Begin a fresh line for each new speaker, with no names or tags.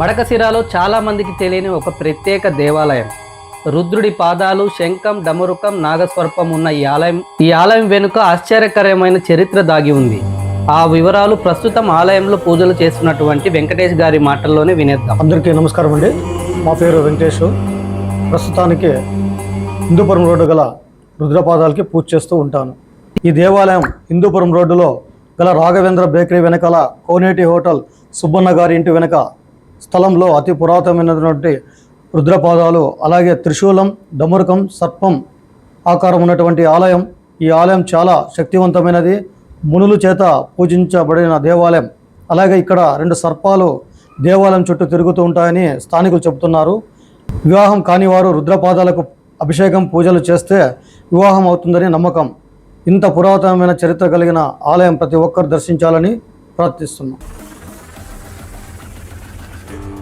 మడకశిరాలో చాలా మందికి తెలియని ఒక ప్రత్యేక దేవాలయం. రుద్రుడి పాదాలు శంఖం డమరుకం నాగస్వర్పం ఉన్న ఈ ఆలయం ఈ ఆలయం వెనుక ఆశ్చర్యకరమైన చరిత్ర దాగి ఉంది. ఆ వివరాలు ప్రస్తుతం ఆలయంలో పూజలు చేస్తున్నటువంటి వెంకటేష్ గారి మాటల్లోనే వినేద్దాం.
అందరికీ నమస్కారం అండి. మా పేరు వెంకటేష్. ప్రస్తుతానికి హిందూపురం రోడ్డు గల రుద్రపాదాలకి పూజ చేస్తూ ఉంటాను. ఈ దేవాలయం హిందూపురం రోడ్డులో గల రాఘవేంద్ర బేకరీ వెనకాల కోనేటి హోటల్ సుబ్బన్న గారి ఇంటి వెనక స్థలంలో అతి పురాతనమైనటువంటి రుద్రపాదాలు అలాగే త్రిశూలం డమరుకం సర్పం ఆకారం ఉన్నటువంటి ఆలయం. ఈ ఆలయం చాలా శక్తివంతమైనది. మునుల చేత పూజించబడిన దేవాలయం. అలాగే ఇక్కడ రెండు సర్పాలు దేవాలయం చుట్టూ తిరుగుతూ ఉంటాయని స్థానికులు చెబుతున్నారు. వివాహం కాని వారు రుద్రపాదాలకు అభిషేకం పూజలు చేస్తే వివాహం అవుతుందని నమ్మకం. ఇంత పురాతనమైన చరిత్ర కలిగిన ఆలయం ప్రతి ఒక్కరు దర్శించాలని ప్రార్థిస్తున్నాం. Thank you.